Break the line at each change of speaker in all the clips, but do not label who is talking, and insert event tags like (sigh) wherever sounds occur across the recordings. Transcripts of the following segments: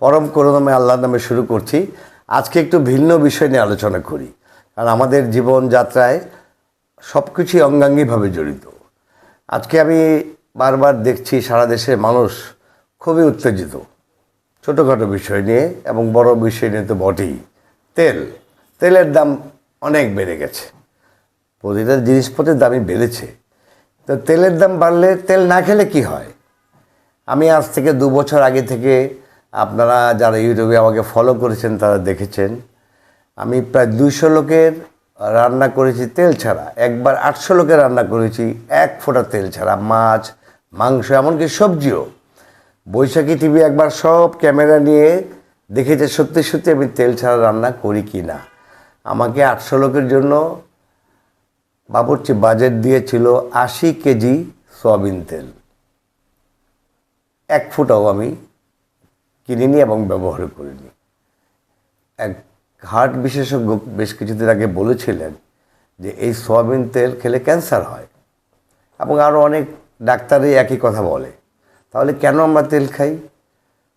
পরম করুণাময় আল্লাহর নামে শুরু করছি। আজকে একটু ভিন্ন বিষয় নিয়ে আলোচনা করি। কারণ আমাদের জীবনযাত্রায় সব কিছুই অঙ্গাঙ্গিভাবে জড়িত। আজকে আমি বারবার দেখছি সারা দেশের মানুষ খুবই উত্তেজিত। ছোটোখাটো বিষয় নিয়ে এবং বড় বিষয় নিয়ে তো বটেই। তেল, তেলের দাম অনেক বেড়ে গেছে। প্রতিটা জিনিসপত্রের দামই বেড়েছে। তো তেলের দাম বাড়লে তেল না খেলে কি হয়? আমি আজ থেকে দু বছর আগে থেকে আপনারা যারা ইউটিউবে আমাকে ফলো করেছেন, তারা দেখেছেন। আমি প্রায় দুইশো লোকের রান্না করেছি তেল ছাড়া। একবার আটশো লোকের রান্না করেছি, এক ফোঁটা তেল ছাড়া, মাছ, মাংস, এমনকি সবজিও। বৈশাখী টিভি একবার সব ক্যামেরা নিয়ে দেখেছে সত্যি সত্যি আমি তেল ছাড়া রান্না করি কি না। আমাকে আটশো লোকের জন্য বাবুর্চি বাজেট দিয়েছিল আশি কেজি সয়াবিন তেল। এক ফুটাও আমি কিনিনি এবং ব্যবহার করিনি এক হার্ট বিশেষজ্ঞ বেশ কিছুদিন আগে বলেছিলেন যে এই সোয়াবিন তেল খেলে ক্যান্সার হয় এবং আরও অনেক ডাক্তারই একই কথা বলে। তাহলে কেন আমরা তেল খাই?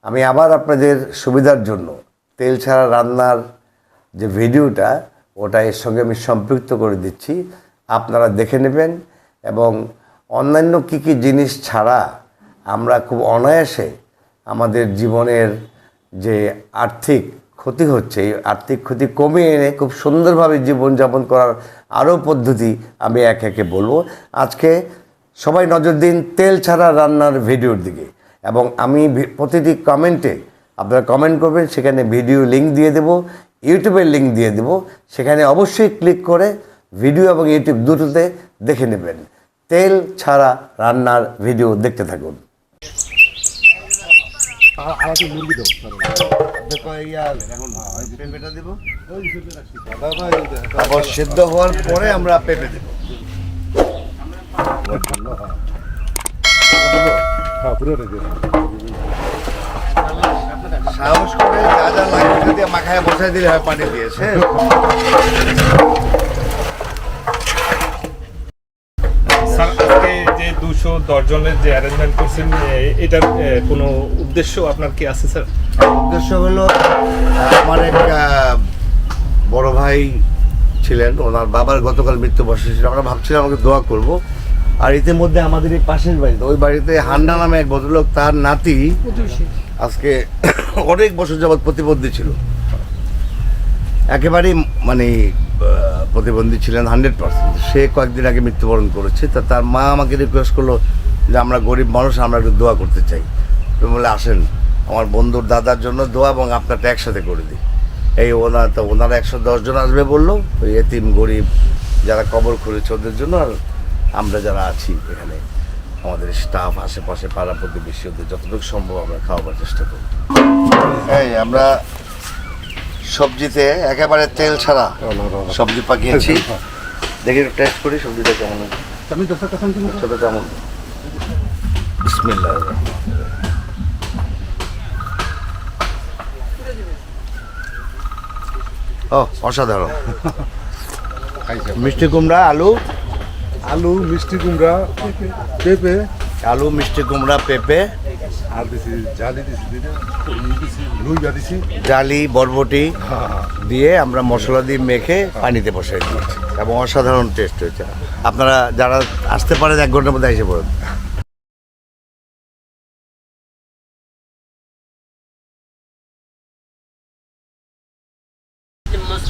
আমি আবার আপনাদের সুবিধার জন্য তেল ছাড়া রান্নার যে ভিডিওটা, ওটা এর সঙ্গে আমি সম্পৃক্ত করে দিচ্ছি। আপনারা দেখে নেবেন এবং অন্যান্য কী কী জিনিস ছাড়া আমরা খুব অনায়াসে আমাদের জীবনের যে আর্থিক ক্ষতি হচ্ছে, এই আর্থিক ক্ষতি কমিয়ে এনে খুব সুন্দরভাবে জীবনযাপন করার আরও পদ্ধতি আমি এক একে বলব। আজকে সবাই নজর দিন তেল ছাড়া রান্নার ভিডিওর দিকে এবং আমি প্রতিটি কমেন্টে আপনারা কমেন্ট করবেন, সেখানে ভিডিও লিঙ্ক দিয়ে দেব ইউটিউবের লিঙ্ক দিয়ে দেব, সেখানে অবশ্যই ক্লিক করে ভিডিও এবং ইউটিউব দুটোতে দেখে নেবেন। তেল ছাড়া রান্নার ভিডিও দেখতে থাকুন। তারপর সেদ্ধ হওয়ার পরে আমরা পেঁপে দেবো। সাহস করে যা যা দিয়ে মাখায় বসাই দিলে হয় পানি দিয়েছে
দুশো দশ জনের যে অ্যারেঞ্জমেন্ট করছেন এটার কোনো উদ্দেশ্য আপনার কি আছে স্যার
উদ্দেশ্য হলো আমার এক আহ, বড় ভাই ছিলেন ওনার বাবার গতকাল মৃত্যুবর্ষ ছিল আমরা ভাবছিলাম আমাকে দোয়া করব। আর ইতিমধ্যে আমাদের এই পাশের বাড়িতে ওই বাড়িতে হান্ডা নামে এক ভদ্রলোক তার নাতি আজকে (coughs) অনেক বছর যাবৎ প্রতিবন্ধী ছিল। একেবারেই মানে প্রতিবন্ধী ছিলেন হান্ড্রেড পার্সেন্ট সে কয়েকদিন আগে মৃত্যুবরণ করেছে। তা তার মা আমাকে রিকোয়েস্ট করল যে আমরা গরিব মানুষ, আমরা একটু দোয়া করতে চাই। তো বলে আসেন, আমার বন্ধুর দাদার জন্য দোয়া এবং আপনারটা একসাথে করে দিই। এই ওনার তো ওনারা একশো দশজন আসবে বলল, ওই এতিম, গরিব, যারা কবর করেছে ওদের জন্য, আর আমরা যারা আছি এখানে, আমাদের স্টাফ আশেপাশে পাড়া প্রতিবেশী, ওদের যতটুকু সম্ভব আমরা খাওয়াবার চেষ্টা করি এই, আমরা সবজিতে একেবারে তেল ছাড়া সবজি পাকিয়েছি। (laughs) দেখি টেস্ট করি সবজিটা কেমন ছোটো কেমন? বিসমিল্লাহ। ও অসাধারণ। মিষ্টি কুমড়া আলু?
আলু মিষ্টি কুমড়া পেঁপে।
আলু মিষ্টি কুমড়া পেঁপে?
আর দিছি জালি দিছি লুইয়া দিছি
জালি বরবটি দিয়ে আমরা মশলা দিয়ে মেখে পানিতে বসাই দিয়েছি। এবং অসাধারণ টেস্ট হয়েছে। আপনারা যারা আসতে পারেন এক ঘণ্টার মধ্যে এসে পড়েন।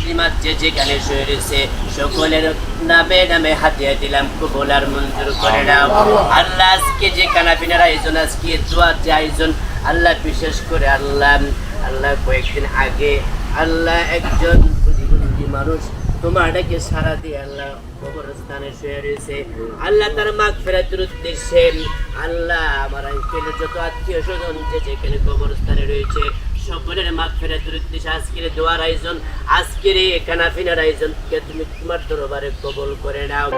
মুসলিমাত যে যেখানে শুয়ে রয়েছে সকলের নামে নামে হাতিয়ে দিলাম, কবুল আর মঞ্জুর করে নাও। আল্লাহ আজকে যে কানাপিনার আয়োজন, আজকে দোয়ার যে আয়োজন, আল্লাহ বিশেষ করে আল্লাহ আল্লাহ কয়েকদিন আগে আল্লাহ একজন প্রতিবন্ধী মানুষ তোমারটাকে সারা দিয়ে আল্লাহ কবরস্থানে শুয়ে রয়েছে। আল্লাহ তার মাগ ফেরাতের উদ্দেশ্যে, আল্লাহ আমার যত আত্মীয় স্বজন যে যেখানে কবরস্থানে রয়েছে সকলের মাগ ফেরাতের উদ্দেশ্যে আজকের দোয়ার আয়োজন, আজকের এই কানাফিনার আয়োজনকে তুমি তোমার দরবারে কবল করে নাও।